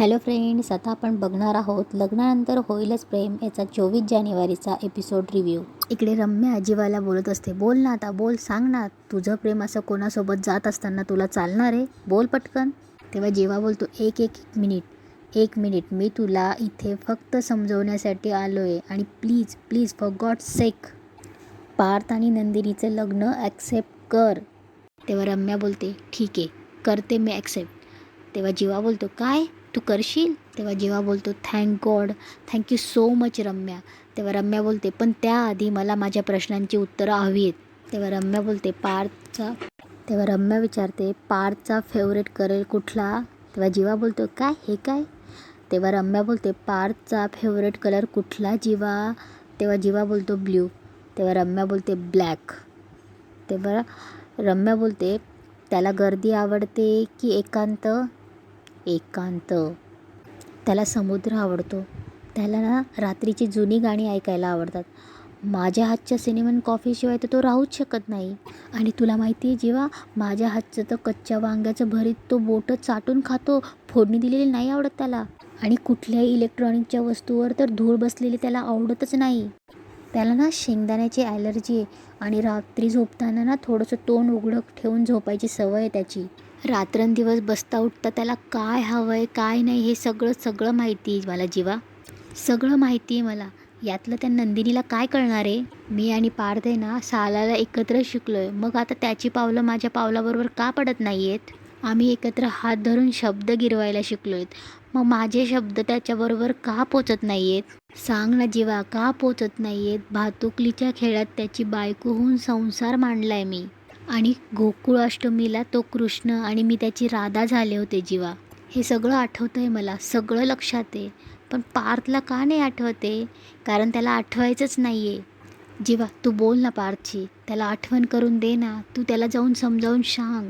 Hello friends आता आपण बघणार आहोत लग्नानंतर होईलच प्रेम याचा चोवीस जानेवारीचा एपिसोड रिव्ह्यू इकडे रम्या आजीवाला बोलत असते बोल ना आता बोल सांग ना तुझं प्रेम असं कोणासोबत जात असताना तुला चालणार आहे? बोल पटकन. तेव्हा जेव्हा बोलतो एक एक एक मिनिट एक मिनिट मी तुला इथे फक्त समजवण्यासाठी आलो आहे आणि please please for God sake Parth आणि नंदिनीचं लग्न ॲक्सेप्ट कर. तेव्हा रम्या बोलते ठीक आहे करते मी ॲक्सेप्ट तेव्हा जीवा बोलतो काय? तू करशील? तेव्हा जेव्हा बोलतो thank God thank you so much Ramya. तेव्हा रम्या बोलते पण त्याआधी मला माझ्या प्रश्नांची उत्तरं हवी आहेत. तेव्हा रम्या बोलते पार्थचा तेव्हा रम्या विचारते पार्थचा फेवरेट करेल कुठला? तेव्हा जीवा बोलतो काय? हे काय? तेव्हा रम्या बोलते पार्थचा फेवरेट कलर कुठला जीवा? तेव्हा जीवा बोलतो ब्ल्यू. तेव्हा रम्या बोलते ब्लॅक. तेव्हा रम्या बोलते त्याला गर्दी आवडते की एकांत? एकांत. त्याला समुद्र आवडतो. त्याला ना रात्रीची जुनी गाणी ऐकायला आवडतात. माझ्या हातच्या सिनेमन कॉफीशिवाय तर तो राहूच शकत नाही. आणि तुला माहिती आहे जेव्हा माझ्या हातचं तर कच्च्या वांग्याचं भरीत तो बोटं चाटून खातो फोडणी दिलेली नाही आवडत त्याला. आणि कुठल्याही इलेक्ट्रॉनिकच्या वस्तूवर तर धूळ बसलेली त्याला आवडतच नाही. त्याला ना शेंगदाण्याची ॲलर्जी आहे. आणि रात्री झोपताना ना थोडंसं तोंड उघडं ठेवून झोपायची सवय आहे त्याची. रात्रंदिवस बसता उठता त्याला काय हवं आहे काय नाही हे सगळं सगळं माहिती आहे मला जीवा. सगळं माहिती आहे मला. यातलं त्या नंदिनीला काय कळणार आहे? मी आणि पार्थ आहे ना सालाला एकत्र शिकलो आहे मग आता त्याची पावलं माझ्या पावलाबरोबर का पडत नाही आहेत आम्ही एकत्र हात धरून शब्द गिरवायला शिकलो आहेत मग माझे शब्द त्याच्याबरोबर का पोचत नाही आहेत सांग ना जीवा का पोचत नाही आहेत भातुकलीच्या खेळात त्याची बायको होऊन संसार मांडला आहे मी. आणि गोकुळाष्टमीला तो कृष्ण आणि मी त्याची राधा झाले होते जीवा. हे सगळं आठवतं आहे मला. सगळं लक्षात आहे. पण पार्थला का नाही आठवते? कारण त्याला आठवायचंच नाही आहे जीवा तू बोल ना पार्थची त्याला आठवण करून दे ना. तू त्याला जाऊन समजावून सांग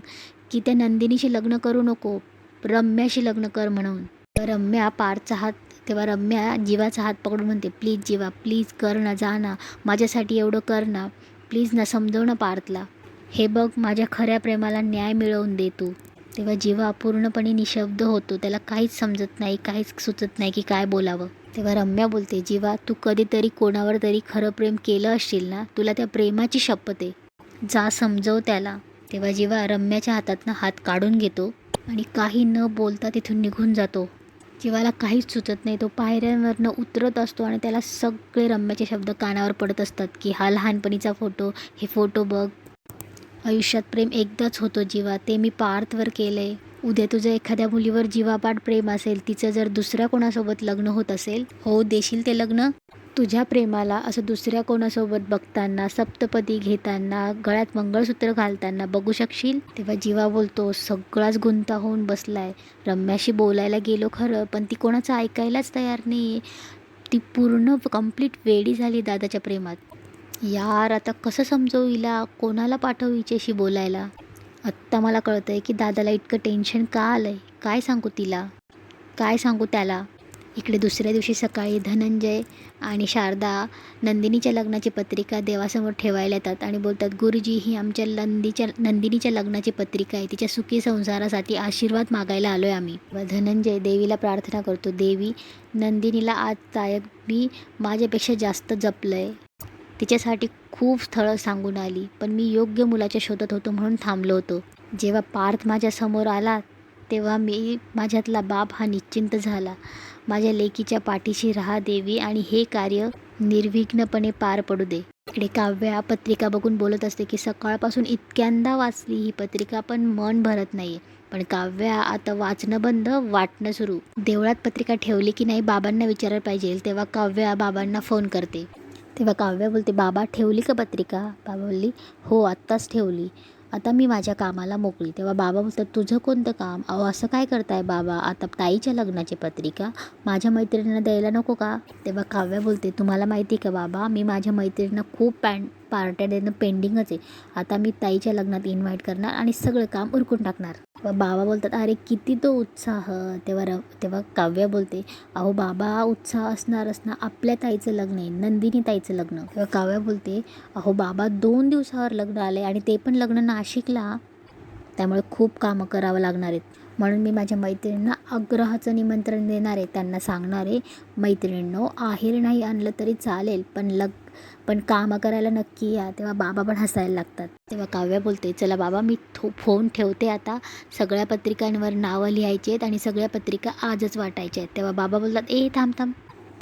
की त्या नंदिनीशी लग्न करू नको. रम्याशी लग्न कर म्हणून. रम्या पार्थचा हात तेव्हा रम्या जीवाचा हात पकडून म्हणते प्लीज जीवा प्लीज कर ना जा ना. माझ्यासाठी एवढं कर ना. प्लीज ना समजव ना पार्थला. हे बघ माझ्या खऱ्या प्रेमाला न्याय मिळवून दे तू. तेव्हा जीवा पूर्णपणे निशब्द होतो त्याला काहीच समजत नाही काहीच सुचत नाही की काय बोलावं. तेव्हा रम्या बोलते जीवा तू कधीतरी कोणावर तरी खरं प्रेम केलं असशील ना तुला त्या प्रेमाची शपथ आहे. जा समजव त्याला. तेव्हा जेव्हा रम्याच्या हातातनं हात काढून घेतो आणि काही न बोलता तिथून निघून जातो. जीवाला काहीच सुचत नाही तो पायऱ्यांवरनं उतरत असतो आणि त्याला सगळे रम्याचे शब्द कानावर पडत असतात की हा लहानपणीचा फोटो हे फोटो बघ आयुष्यात प्रेम एकदाच होतो जीवा. ते मी पार्थवर केलं आहे उद्या तुझं एखाद्या मुलीवर जीवापाड प्रेम असेल तिचं जर दुसऱ्या कोणासोबत लग्न होत असेल हो देशील ते लग्न? तुझ्या प्रेमाला असं दुसऱ्या कोणासोबत बघताना सप्तपदी घेताना गळ्यात मंगळसूत्र घालताना बघू शकशील? तेव्हा जीवा बोलतो सगळाच गुंता होऊन बसलाय. रम्याशी बोलायला गेलो खरं पण ती कोणाचं ऐकायलाच तयार नाही ती पूर्ण कंप्लीट वेडी झाली दादाच्या प्रेमात. यार आता कसं समजवू हिला कोणाला पाठवू हिच्याशी बोलायला? आत्ता मला कळतं आहे की दादाला इतकं टेन्शन का आलं आहे काय सांगू तिला? काय सांगू त्याला? इकडे दुसऱ्या दिवशी सकाळी धनंजय आणि शारदा नंदिनीच्या लग्नाची पत्रिका देवासमोर ठेवायला येतात आणि बोलतात गुरुजी ही आमच्या नंदीच्या नंदिनीच्या लग्नाची पत्रिका आहे. तिच्या सुखी संसारासाठी आशीर्वाद मागायला आलो आहे आम्ही. व धनंजय देवीला प्रार्थना करतो देवी नंदिनीला आज तायक मी माझ्यापेक्षा जास्त जपलं आहे तिच्यासाठी खूप स्थळं सांगून आली. पण मी योग्य मुलाच्या शोधात होतो म्हणून थांबलो होतो. जेव्हा पार्थ माझ्यासमोर आला तेव्हा मी माझ्यातला बाप हा निश्चिंत झाला. माझ्या लेकीच्या पाठीशी राहा देवी आणि हे कार्य निर्विघ्नपणे पार पडू दे. इकडे काव्या पत्रिका बघून बोलत असते की सकाळपासून इतक्यांदा वाचली ही पत्रिका पण मन भरत नाही पण काव्या आता वाचणं बंद वाटणं सुरू. देवळात पत्रिका ठेवली की नाही बाबांना विचारायला पाहिजे. तेव्हा काव्या बाबांना फोन करते. तेव्हा काव्या बोलते बाबा ठेवली का पत्रिका? बाबा बोलली हो आत्ताच ठेवली. आता मी माझ्या कामाला मोकळी. तेव्हा बाबा बोलतात तुझं कोणतं काम? अहो असं काय करताय बाबा? आता ताईच्या लग्नाची पत्रिका. माझ्या मैत्रिणींना द्यायला नको का? तेव्हा काव्या बोलते तुम्हाला माहिती आहे का बाबा? मी माझ्या मैत्रिणींना खूप पॅन पार्ट्या देणं पेंडिंगच आहे. आता मी ताईच्या लग्नात इन्व्हाइट करणार आणि सगळं काम उरकून टाकणार. व बाबा बोलतात अरे किती तो उत्साह. तेव्हा र तेव्हा काव्या बोलते अहो बाबा उत्साह असणारच ना आपल्या ताईचं लग्न आहे नंदिनी ताईचं लग्न. तेव्हा काव्या बोलते अहो बाबा दोन दिवसावर लग्न आले आणि ते पण लग्न नाशिकला. त्यामुळे खूप कामं करावं लागणार आहेत. म्हणून मी माझ्या मैत्रिणींना आग्रहाचं निमंत्रण देणार आहे. त्यांना सांगणार आहे मैत्रिणींनो आहेर नाही आणलं तरी चालेल पण लग पण कामं करायला नक्की या तेव्हा बाबा पण हसायला लागतात. तेव्हा काव्या बोलते चला बाबा मी थो फोन ठेवते आता. सगळ्या पत्रिकांवर नावं लिहायची आहेत आणि सगळ्या पत्रिका आजच वाटायच्या आहेत. तेव्हा बाबा बोलतात ए थांब थांब.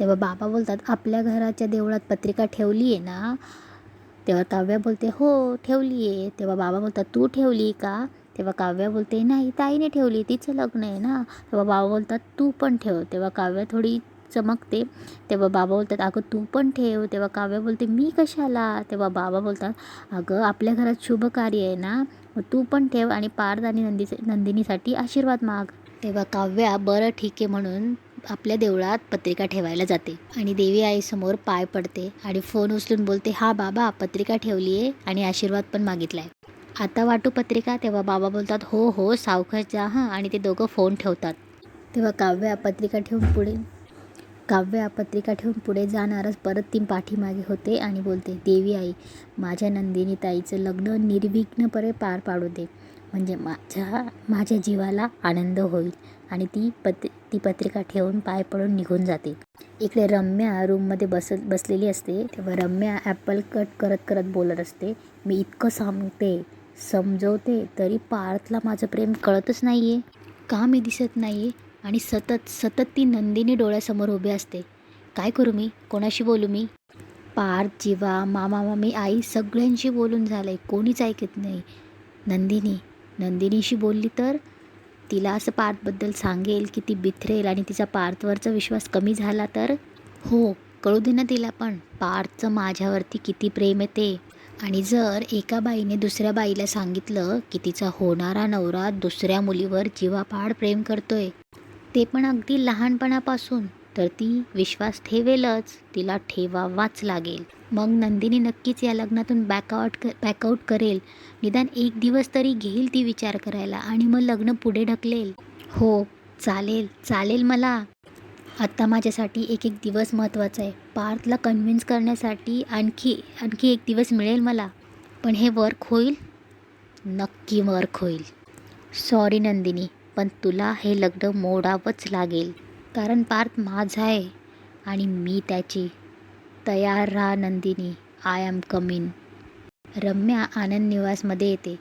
तेव्हा बाबा बोलतात आपल्या घराच्या देवळात पत्रिका ठेवली आहे ना? तेव्हा काव्या बोलते हो ठेवली आहे तेव्हा बाबा बोलतात तू ठेवली का? तेव्हा काव्या बोलते नाही ताईने ठेवली तिचं लग्न आहे ना. तेव्हा बाबा बोलतात तू पण ठेव. तेव्हा काव्या थोडी चमकते. तेव्हा बाबा बोलतात अगं तू पण ठेव. तेव्हा काव्या बोलते मी कशाला? तेव्हा बाबा बोलतात अगं आपल्या घरात शुभ कार्य आहे ना मग तू पण ठेव आणि पार्थ आणि नंदी नंदिनीसाठी आशीर्वाद माग. तेव्हा काव्या बरं ठीक आहे म्हणून आपल्या देवळात पत्रिका ठेवायला जाते आणि देवी आईसमोर पाय पडते आणि फोन उचलून बोलते हा बाबा पत्रिका ठेवली आहे आणि आशीर्वाद पण मागितला आहे आता वाटू पत्रिका? तेव्हा बाबा बोलतात हो हो सावकाश जा हां आणि ते दोघं फोन ठेवतात. तेव्हा काव्या पत्रिका ठेवून पुढे काव्या पत्रिका ठेवून पुढे जाणारच. परत ती पाठीमागे होते आणि बोलते देवी आई माझ्या नंदिनी ताईचं लग्न निर्विघ्नपणे पार पाडू दे. म्हणजे माझ्या माझ्या जीवाला आनंद होईल. आणि ती पत ती पत्रिका ठेवून पाय पडून निघून जाते. इकडे रम्या रूममध्ये बस बसलेली असते. तेव्हा रम्या ॲपल कट करत करत बोलत असते मी इतकं सांगते समजवते तरी पार्थला माझं प्रेम कळतच नाही आहे का मी दिसत नाही आहे आणि सतत सतत ती नंदिनी डोळ्यासमोर उभी असते. काय करू मी? कोणाशी बोलू मी? पार्थ जीवा मामा मामी आई सगळ्यांशी बोलून झालं आहे कोणीच ऐकत नाही. नंदिनी नंदिनीशी बोलली तर? तिला असं पार्थबद्दल सांगेल की ती बिथरेल आणि तिचा पार्थवरचा विश्वास कमी झाला तर? हो कळू दे ना तिला पण. पार्थचं माझ्यावरती किती प्रेम येते आणि जर एका बाईने दुसऱ्या बाईला सांगितलं की तिचा होणारा नवरा दुसऱ्या मुलीवर जीवापाड प्रेम करतोय ते पण अगदी लहानपणापासून. तर ती विश्वास ठेवेलच तिला ठेवावाच लागेल. मग नंदिनी नक्कीच या लग्नातून बॅकआउट क बॅकआउट करेल. निदान एक दिवस तरी घेईल ती विचार करायला आणि मग लग्न पुढे ढकलेल. हो चालेल चालेल मला. आत्ता माझ्यासाठी एक एक दिवस महत्त्वाचा आहे. पार्थला कन्व्हिन्स करण्यासाठी आणखी आणखी एक दिवस मिळेल मला. पण हे वर्क होईल? नक्की वर्क होईल. सॉरी नंदिनी. पण तुला हे लग्न मोडावंच लागेल. कारण पार्थ माझा आहे आणि मी त्याची. तयार राहा Nandini I am coming Ramya Anand निवासमध्ये येते.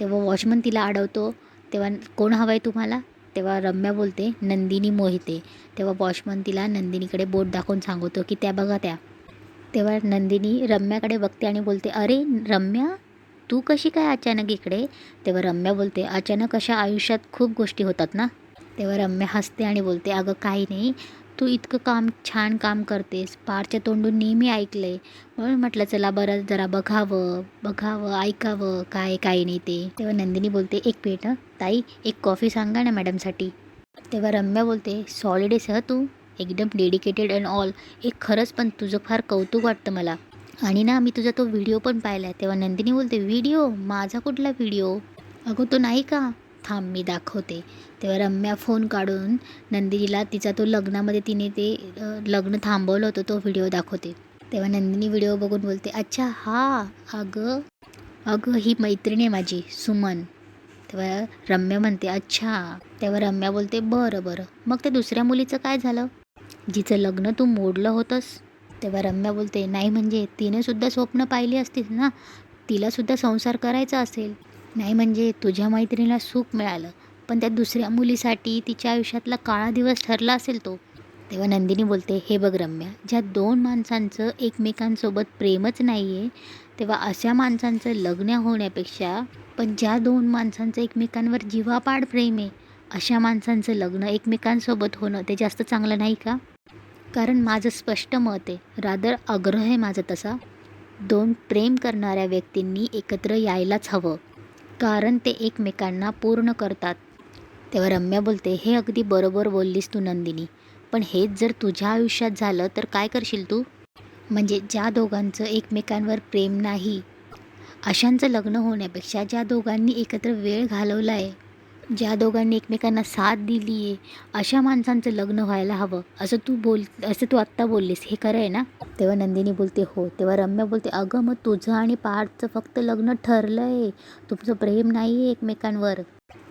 तेव्हा वॉचमन तिला अडवतो. तेव्हा कोण हवं आहे तुम्हाला? तेव्हा रम्या बोलते नंदिनी मोहिते. तेव्हा वॉचमन तिला नंदिनीकडे बोट दाखवून सांगतो की त्या बघा त्या. तेव्हा नंदिनी रम्याकडे बघते आणि बोलते अरे रम्या तू कशी काय अचानक इकडे? तेव्हा रम्या बोलते अचानक अशा आयुष्यात खूप गोष्टी होतात ना? तेव्हा रम्या हसते आणि बोलते अगं काही नाही तू इतकं काम छान काम करतेस पारच्या तोंडून नेहमी ऐकलं आहे म्हणून म्हटलं चला बरं जरा बघावं बघावं ऐकावं काय काय नाही ते. तेव्हा नंदिनी बोलते एक मिनिट ताई एक कॉफी सांगा ना मॅडमसाठी. तेव्हा रम्या बोलते सॉलिड आहेस तू? एकदम डेडिकेटेड अँड ऑल. एक खरंच पण तुझं फार कौतुक वाटतं मला. आणि ना मी तुझा तो व्हिडिओ पण पाहिला आहे तेव्हा नंदिनी बोलते व्हिडिओ? माझा कुठला व्हिडिओ? अगं तो नाही का? थांब मी दाखवते. तेव्हा रम्या फोन काढून नंदिनीला तिचा तो लग्नामध्ये तिने ते लग्न थांबवलं होतं तो व्हिडिओ दाखवते. तेव्हा नंदिनी व्हिडिओ बघून बोलते अच्छा हा अगं अगं ही मैत्रीण आहे माझी सुमन. तेव्हा रम्या म्हणते अच्छा. तेव्हा रम्या बोलते बरं बरं. मग त्या दुसऱ्या मुलीचं काय झालं? जिचं लग्न तू मोडलं होतंस? तेव्हा रम्या बोलते नाही म्हणजे तिने सुद्धा स्वप्न पाहिली असतील ना? तिलासुद्धा संसार करायचा असेल. नाही म्हणजे तुझ्या मैत्रिणीला सुख मिळालं. पण त्या दुसऱ्या मुलीसाठी तिच्या आयुष्यातला काळा दिवस ठरला असेल तो. तेव्हा नंदिनी बोलते हे बघ रम्या ज्या दोन माणसांचं एकमेकांसोबत प्रेमच नाही आहे तेव्हा अशा माणसांचं लग्न होण्यापेक्षा पण ज्या दोन माणसांचं एकमेकांवर जीवापाड प्रेम आहे अशा माणसांचं लग्न एकमेकांसोबत होणं ते जास्त चांगलं नाही का? कारण माझं स्पष्ट मत आहे. रादर आग्रह आहे माझा तसा. दोन प्रेम करणाऱ्या व्यक्तींनी एकत्र यायलाच हवं. कारण ते एकमेकांना पूर्ण करतात. तेव्हा रम्या बोलते हे अगदी बरोबर बोललीस तू नंदिनी. पण हेच जर तुझ्या आयुष्यात झालं तर काय करशील तू? म्हणजे ज्या दोघांचं एकमेकांवर प्रेम नाही अशांचं लग्न होण्यापेक्षा ज्या दोघांनी एकत्र वेळ घालवला आहे ज्या दोघांनी एकमेकांना साथ दिली आहे अशा माणसांचं लग्न व्हायला हवं. असं तू बोल असं तू आत्ता बोललीस हे खरं आहे ना? तेव्हा नंदिनी बोलते हो. तेव्हा रम्या बोलते अगं मग तुझं आणि पार्थचं फक्त लग्न ठरलं आहे तुमचं प्रेम नाही आहे एकमेकांवर.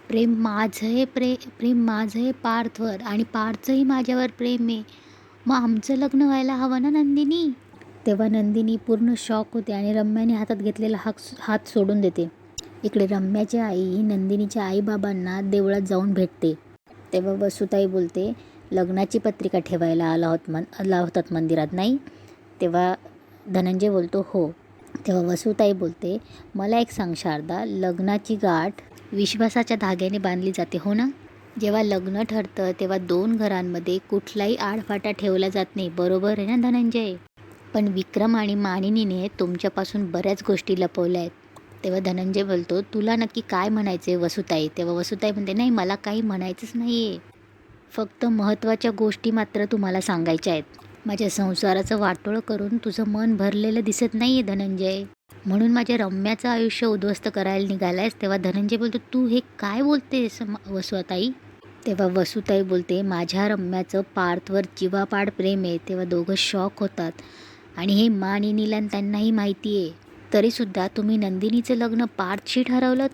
प्रेम माझं आहे प्रे प्रेम माझं आहे पार्थवर आणि पार्थचंही माझ्यावर प्रेम आहे मग आमचं लग्न व्हायला हवं ना नंदिनी? तेव्हा नंदिनी पूर्ण शॉक होते आणि रम्याने हातात घेतलेला हात हात सोडून देते. इकडे रम्याची आई नंदिनीच्या आईबाबांना देवळात जाऊन भेटते. तेव्हा वसुताई बोलते लग्नाची पत्रिका ठेवायला आला होत मन आला होतात मंदिरात नाही? तेव्हा धनंजय बोलतो हो. तेव्हा वसुताई बोलते मला एक सांग शारदा लग्नाची गाठ विश्वासाच्या धाग्याने बांधली जाते हो ना? जेव्हा लग्न ठरतं तेव्हा दोन घरांमध्ये कुठलाही आडफाटा ठेवला जात नाही बरोबर आहे ना धनंजय? पण विक्रम आणि मानिनीने तुमच्यापासून बऱ्याच गोष्टी लपवल्या आहेत. तेव्हा धनंजय बोलतो तुला नक्की काय म्हणायचं आहे वसुताई? तेव्हा वसुताई म्हणते नाही मला काही म्हणायचंच नाही आहे फक्त महत्त्वाच्या गोष्टी मात्र तुम्हाला सांगायच्या आहेत. माझ्या संसाराचं वाटोळं करून तुझं मन भरलेलं दिसत नाही आहे धनंजय. म्हणून माझ्या रम्याचं आयुष्य उद्ध्वस्त करायला निघालायस. तेव्हा धनंजय बोलतो तू हे काय बोलतेस वसुताई? तेव्हा वसुताई बोलते माझ्या रम्याचं पार्थवर जीवापाड प्रेम आहे. तेव्हा दोघं शॉक होतात. आणि हे मानिनीला आणि त्यांनाही माहिती आहे तरीसुद्धा तुम्ही नंदिनीचं लग्न पार्थशी ठरवलं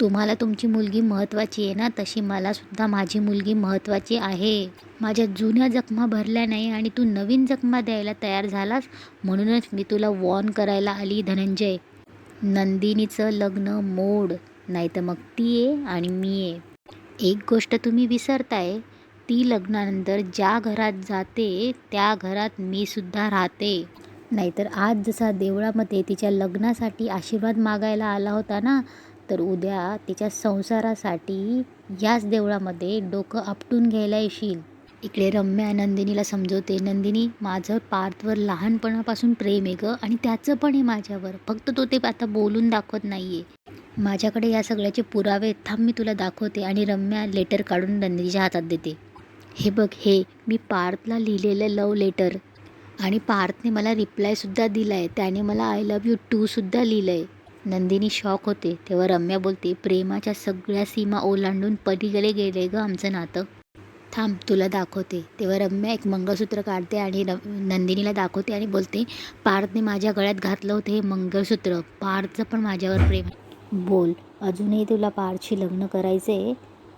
तुम्हाला तुमची मुलगी महत्त्वाची आहे ना तशी मलासुद्धा माझी मुलगी महत्त्वाची आहे. माझ्या जुन्या जखमा भरल्या नाही आणि तू नवीन जखमा द्यायला तयार झालास म्हणूनच मी तुला वॉर्न करायला आली धनंजय. नंदिनीचं लग्न मोड नाही तर मग ती आहे आणि मी आहे एक गोष्ट तुम्ही विसरताय ती लग्नानंतर ज्या घरात जाते त्या घरात मी सुद्धा राहते. नाहीतर आज जसा देवळामध्ये तिच्या लग्नासाठी आशीर्वाद मागायला आला होता ना तर उद्या तिच्या संसारासाठी याच देवळामध्ये डोकं आपटून घ्यायला येशील. इकडे रम्या नंदिनीला समजवते नंदिनी माझं पार्थवर लहानपणापासून प्रेम आहे गं आणि त्याचं पण आहे माझ्यावर. फक्त तो ते आता बोलून दाखवत नाही आहे माझ्याकडे या सगळ्याचे पुरावे थांब मी तुला दाखवते आणि रम्या लेटर काढून नंदिनीच्या हातात देते. हे बघ हे मी पार्थला लिहिलेलं लव लेटर. आणि पार्थने मला रिप्लायसुद्धा दिला आहे त्याने मला आय लव्ह यू टूसुद्धा लिहिलं आहे नंदिनी शॉक होते. तेव्हा रम्या बोलते प्रेमाच्या सगळ्या सीमा ओलांडून पलीकडे गेले गं आमचं नातं. थांब तुला दाखवते. तेव्हा रम्या एक मंगळसूत्र काढते आणि र नंदिनीला दाखवते आणि बोलते पार्थने माझ्या गळ्यात घातलं होतं हे मंगळसूत्र. पार्थचं पण माझ्यावर प्रेम आहे. बोल अजूनही तुला पार्थशी लग्न करायचं आहे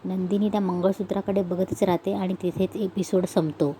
नंदिनी त्या मंगळसूत्राकडे बघतच राहते आणि तिथेच एपिसोड संपतो.